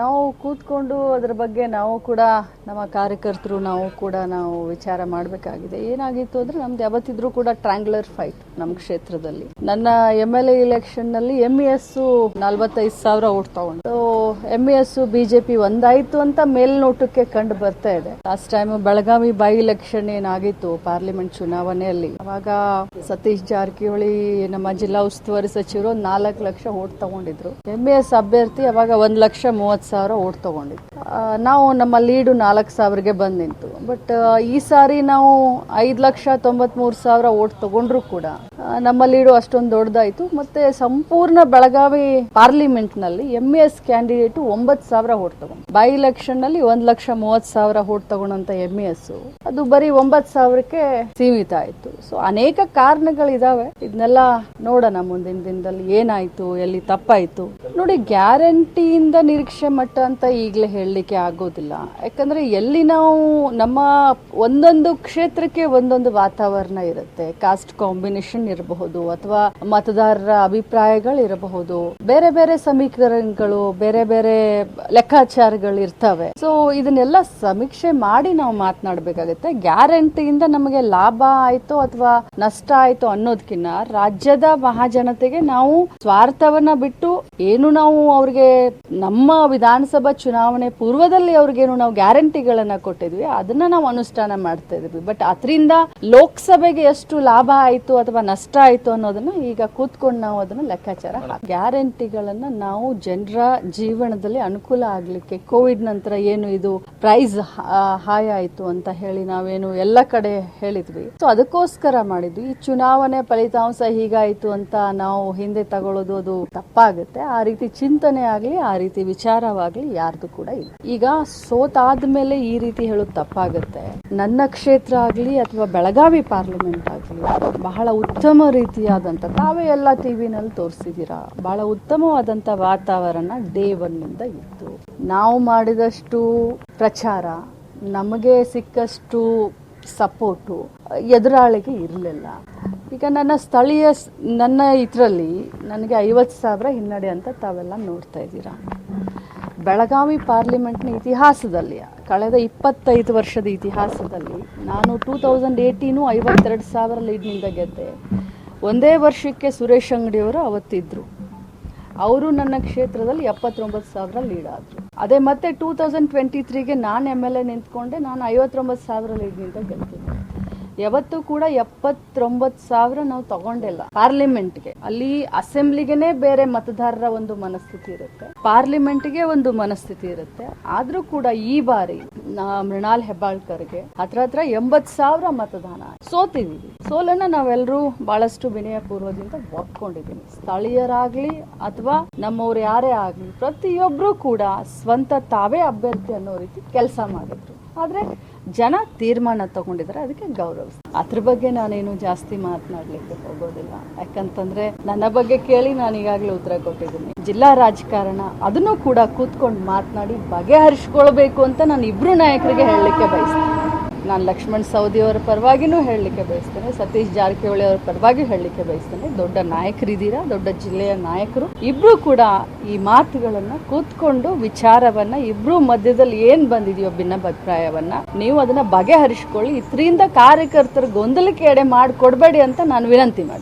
ನಾವು ಕೂತ್ಕೊಂಡು ಅದರ ಬಗ್ಗೆ ನಾವು ಕೂಡ ನಮ್ಮ ಕಾರ್ಯಕರ್ತರು ನಾವು ಕೂಡ ನಾವು ವಿಚಾರ ಮಾಡಬೇಕಾಗಿದೆ. ಏನಾಗಿತ್ತು ಅಂದ್ರೆ ನಮ್ದು ಯಾವತ್ತಿದ್ರು ಕೂಡ ಟ್ರ್ಯಾಂಗ್ಯುಲರ್ ಫೈಟ್ ನಮ್ಮ ಕ್ಷೇತ್ರದಲ್ಲಿ. ನನ್ನ ಎಂ ಎಲ್ ಎ ಇಲೆಕ್ಷನ್ನಲ್ಲಿ ಎಂ ಎಸ್ ನಲ್ವತ್ತೈದು ಸಾವಿರ ಓಟ್ ತಗೊಂಡು. ಎಂ ಎಸ್ ಬಿಜೆಪಿ ಒಂದಾಯ್ತು ಅಂತ ಮೇಲ್ನೋಟಕ್ಕೆ ಕಂಡು ಬರ್ತಾ ಇದೆ. Last time Belagavi by election ಏನಾಗಿತ್ತು ಪಾರ್ಲಿಮೆಂಟ್ ಚುನಾವಣೆಯಲ್ಲಿ? ಅವಾಗ ಸತೀಶ್ ಜಾರಕಿಹೊಳಿ ನಮ್ಮ ಜಿಲ್ಲಾ ಉಸ್ತುವಾರಿ ಸಚಿವರು ನಾಲ್ಕು ಲಕ್ಷ ಓಟ್ ತಗೊಂಡಿದ್ರು. ಎಂ ಎಸ್ ಅಭ್ಯರ್ಥಿ ಅವಾಗ ಒಂದ್ ಲಕ್ಷ ಸಾವಿರ ಓಟ್ ತಗೊಂಡಿತ್ತು. ನಾವು ನಮ್ಮ ಲೀಡು ನಾಲ್ಕು ಸಾವಿರಗೆ ಬಂದ್ ನಿಂತು. ಬಟ್ ಈ ಸಾರಿ ನಾವು ಐದು ಲಕ್ಷ ತೊಂಬತ್ ಮೂರು ಸಾವಿರ ಓಟ್ ತಗೊಂಡ್ರು ಕೂಡ ನಮ್ಮ ಲೀಡು ಅಷ್ಟೊಂದು ದೊಡ್ಡದಾಯ್ತು. ಮತ್ತೆ ಸಂಪೂರ್ಣ ಬೆಳಗಾವಿ ಪಾರ್ಲಿಮೆಂಟ್ನಲ್ಲಿ ಎಂ ಎಸ್ ಕ್ಯಾಂಡಿಡೇಟ್ ಒಂಬತ್ ಸಾವಿರ ಓಟ್ ತಗೊಂಡು ಬೈ ಇಲೆಕ್ಷನ್ನಲ್ಲಿ ಒಂದ್ ಲಕ್ಷ ಮೂವತ್ ಸಾವಿರ ಓಟ್ ತಗೊಂಡಂತ ಎಂ ಎಸ್ ಅದು ಬರೀ ಒಂಬತ್ ಸಾವಿರಕ್ಕೆ ಸೀಮಿತ ಆಯ್ತು. ಸೊ ಅನೇಕ ಕಾರಣಗಳಿದಾವೆ. ಇದನ್ನೆಲ್ಲ ನೋಡೋಣ ಮುಂದಿನ ದಿನದಲ್ಲಿ ಏನಾಯ್ತು, ಎಲ್ಲಿ ತಪ್ಪಾಯ್ತು. ನೋಡಿ, ಗ್ಯಾರಂಟಿಯಿಂದ ನಿರೀಕ್ಷೆ ಮಟ್ಟ ಅಂತ ಈಗಲೇ ಹೇಳಲಿಕ್ಕೆ ಆಗೋದಿಲ್ಲ. ಯಾಕಂದ್ರೆ ಎಲ್ಲಿ ನಾವು ನಮ್ಮ ಒಂದೊಂದು ಕ್ಷೇತ್ರಕ್ಕೆ ಒಂದೊಂದು ವಾತಾವರಣ ಇರುತ್ತೆ. ಕಾಸ್ಟ್ ಕಾಂಬಿನೇಷನ್ ಇರಬಹುದು ಅಥವಾ ಮತದಾರರ ಅಭಿಪ್ರಾಯಗಳು ಇರಬಹುದು. ಬೇರೆ ಬೇರೆ ಸಮೀಕರಣಗಳು, ಬೇರೆ ಬೇರೆ ಲೆಕ್ಕಾಚಾರಗಳು ಇರ್ತವೆ. ಸೊ ಇದನ್ನೆಲ್ಲ ಸಮೀಕ್ಷೆ ಮಾಡಿ ನಾವು ಮಾತನಾಡಬೇಕಾಗುತ್ತೆ. ಗ್ಯಾರಂಟಿಯಿಂದ ನಮಗೆ ಲಾಭ ಆಯ್ತು ಅಥವಾ ನಷ್ಟ ಆಯ್ತು ಅನ್ನೋದಕ್ಕಿಂತ ರಾಜ್ಯದ ಮಹಾಜನತೆಗೆ ನಾವು ಸ್ವಾರ್ಥವನ್ನ ಬಿಟ್ಟು ಏನು ನಾವು ಅವ್ರಿಗೆ ನಮ್ಮ ವಿಧಾನಸಭಾ ಚುನಾವಣೆ ಪೂರ್ವದಲ್ಲಿ ಅವ್ರಿಗೇನು ನಾವು ಗ್ಯಾರಂಟಿಗಳನ್ನ ಕೊಟ್ಟಿದ್ವಿ ಅದನ್ನ ನಾವು ಅನುಷ್ಠಾನ ಮಾಡ್ತಾ ಇದ್ವಿ. ಬಟ್ ಅದರಿಂದ ಲೋಕಸಭೆಗೆ ಎಷ್ಟು ಲಾಭ ಆಯ್ತು ಅಥವಾ ನಷ್ಟ ಆಯ್ತು ಅನ್ನೋದನ್ನ ಈಗ ಕೂತ್ಕೊಂಡು ನಾವು ಅದನ್ನ ಲೆಕ್ಕಾಚಾರ ಗ್ಯಾರಂಟಿಗಳನ್ನ ನಾವು ಜನರ ಜೀವನದಲ್ಲಿ ಅನುಕೂಲ ಆಗ್ಲಿಕ್ಕೆ ಕೋವಿಡ್ ನಂತರ ಏನು ಇದು ಪ್ರೈಸ್ ಹಾಯ್ ಆಯ್ತು ಅಂತ ಹೇಳಿ ನಾವೇನು ಎಲ್ಲ ಕಡೆ ಹೇಳಿದ್ವಿ. ಸೊ ಅದಕ್ಕೋಸ್ಕರ ಮಾಡಿದ್ವಿ. ಈ ಚುನಾವಣೆ ಫಲಿತಾಂಶ ಹೀಗಾಯ್ತು ಅಂತ ನಾವು ಹಿಂದೆ ತಗೊಳ್ಳೋದು ಅದು ತಪ್ಪಾಗುತ್ತೆ. ಆ ರೀತಿ ಚಿಂತನೆ ಆಗಲಿ ಆ ರೀತಿ ವಿಚಾರವಾಗ್ಲಿ ಯಾರ್ದು ಕೂಡ ಇಲ್ಲ. ಈಗ ಸೋತಾದ್ಮೇಲೆ ಈ ರೀತಿ ಹೇಳೋದು ತಪ್ಪಾಗುತ್ತೆ. ನನ್ನ ಕ್ಷೇತ್ರ ಆಗ್ಲಿ ಅಥವಾ ಬೆಳಗಾವಿ ಪಾರ್ಲಿಮೆಂಟ್ ಆಗ್ಲಿ, ಬಹಳ ಉತ್ತಮ ರೀತಿಯಾದಂತ ತಾವೇ ಎಲ್ಲ ಟಿವಿನಲ್ಲಿ ತೋರಿಸಿದೀರಾ ಬಹಳ ಉತ್ತಮವಾದಂತ ವಾತಾವರಣ ಡೇ ಒನ್ ಇಂದ ಇತ್ತು. ನಾವು ಮಾಡಿದಷ್ಟು ಪ್ರಚಾರ, ನಮಗೆ ಸಿಕ್ಕಷ್ಟು ಸಪೋರ್ಟು ಎದುರಾಳಿಗೆ ಇರಲಿಲ್ಲ. ಈಗ ನನ್ನ ಸ್ಥಳೀಯ ನನ್ನ ಇದರಲ್ಲಿ ನನಗೆ ಐವತ್ತು ಸಾವಿರ ಹಿನ್ನಡೆ ಅಂತ ತಾವೆಲ್ಲ ನೋಡ್ತಾ ಇದ್ದೀರಾ? ಬೆಳಗಾವಿ ಪಾರ್ಲಿಮೆಂಟ್ನ ಇತಿಹಾಸದಲ್ಲಿ, ಕಳೆದ ಇಪ್ಪತ್ತೈದು ವರ್ಷದ ಇತಿಹಾಸದಲ್ಲಿ ನಾನು ಟೂ ತೌಸಂಡ್ ಏಯ್ಟೀನು ಐವತ್ತೆರಡು ಸಾವಿರ ಲೀಡ್ನಿಂದ ಗೆದ್ದೆ. ಒಂದೇ ವರ್ಷಕ್ಕೆ ಸುರೇಶ್ ಅಂಗಡಿಯವರು ಅವತ್ತಿದ್ದರು ಅವರು ನನ್ನ ಕ್ಷೇತ್ರದಲ್ಲಿ ಎಪ್ಪತ್ತೊಂಬತ್ತು ಸಾವಿರ ಲೀಡ್ ಆದರು. ಅದೇ ಮತ್ತೆ ಟೂ ತೌಸಂಡ್ ಟ್ವೆಂಟಿ ತ್ರೀಗೆ ನಾನು ಎಂ ಎಲ್ ಎ ನಿಂತ್ಕೊಂಡೆ, ನಾನು ಐವತ್ತೊಂಬತ್ತು ಸಾವಿರ ಲೀಡ್ನಿಂದ ಗೆಲ್ತೀನಿ ಯಾವತ್ತೂ ಕೂಡ ಎಪ್ಪತ್ತೊಂಬತ್ತು ಸಾವಿರ ನಾವು ತಗೊಂಡಿಲ್ಲ. ಪಾರ್ಲಿಮೆಂಟ್ಗೆ. ಅಲ್ಲಿ ಅಸೆಂಬ್ಲಿಗೆನೆ ಬೇರೆ ಮತದಾರರ ಒಂದು ಮನಸ್ಥಿತಿ ಇರುತ್ತೆ. ಪಾರ್ಲಿಮೆಂಟ್ಗೆ ಒಂದು ಮನಸ್ಥಿತಿ ಇರುತ್ತೆ. ಆದ್ರೂ ಕೂಡ ಈ ಬಾರಿ ಮೃಣಾಲ್ ಹೆಬ್ಬಾಳ್ಕರ್ಗೆ ಹತ್ರ ಹತ್ರ ಎಂಬತ್ ಸಾವಿರ ಮತದಾನ ಸೋತಿದೀವಿ. ಸೋಲನ್ನ ನಾವೆಲ್ಲರೂ ಬಹಳಷ್ಟು ವಿನಯ ಪೂರ್ವದಿಂದ ಒಪ್ಕೊಂಡಿದ್ದೀವಿ ಸ್ಥಳೀಯರಾಗ್ಲಿ ಅಥವಾ ನಮ್ಮವ್ರು ಯಾರೇ ಆಗ್ಲಿ, ಪ್ರತಿಯೊಬ್ರು ಕೂಡ ಸ್ವಂತ ತಾವೇ ಅಭ್ಯರ್ಥಿ ಅನ್ನೋ ರೀತಿ ಕೆಲಸ ಮಾಡಿದ್ರು. ಆದ್ರೆ ಜನ ತೀರ್ಮಾನ ತಗೊಂಡಿದ್ದಾರೆ, ಅದಕ್ಕೆ ಗೌರವ. ಅದ್ರ ಬಗ್ಗೆ ನಾನೇನು ಜಾಸ್ತಿ ಮಾತನಾಡಲಿಕ್ಕೆ ಹೋಗೋದಿಲ್ಲ. ಯಾಕಂತಂದ್ರೆ ನನ್ನ ಬಗ್ಗೆ ಕೇಳಿ ನಾನು ಈಗಾಗಲೇ ಉತ್ತರ ಕೊಟ್ಟಿದ್ದೀನಿ. ಜಿಲ್ಲಾ ರಾಜಕಾರಣ, ಅದನ್ನು ಕೂಡ ಕೂತ್ಕೊಂಡು ಮಾತನಾಡಿ ಬಗೆಹರಿಸ್ಕೊಳ್ಬೇಕು ಅಂತ ನಾನು ಇಬ್ರು ನಾಯಕರಿಗೆ ಹೇಳಲಿಕ್ಕೆ ಬಯಸ್ತೀನಿ. ನಾನು ಲಕ್ಷ್ಮಣ್ ಸವದಿಯವರ ಪರವಾಗಿನೂ ಹೇಳಲಿಕ್ಕೆ ಬಯಸ್ತೇನೆ, ಸತೀಶ್ ಜಾರಕಿಹೊಳಿ ಅವರ ಪರವಾಗಿ ಹೇಳಲಿಕ್ಕೆ ಬಯಸ್ತೇನೆ. ದೊಡ್ಡ ನಾಯಕರಿದ್ದೀರಾ, ದೊಡ್ಡ ಜಿಲ್ಲೆಯ ನಾಯಕರು, ಇಬ್ರು ಕೂಡ ಈ ಮಾತುಗಳನ್ನ ಕೂತ್ಕೊಂಡು, ವಿಚಾರವನ್ನ ಇಬ್ರು ಮಧ್ಯದಲ್ಲಿ ಏನ್ ಬಂದಿದೆಯೋ ಭಿನ್ನಾಭಿಪ್ರಾಯವನ್ನ ನೀವು ಅದನ್ನ ಬಗೆಹರಿಸ್ಕೊಳ್ಳಿ. ಇದರಿಂದ ಕಾರ್ಯಕರ್ತರ ಗೊಂದಲಕ್ಕೆ ಎಡೆ ಮಾಡಿಕೊಡ್ಬೇಡಿ ಅಂತ ನಾನು ವಿನಂತಿ ಮಾಡಿ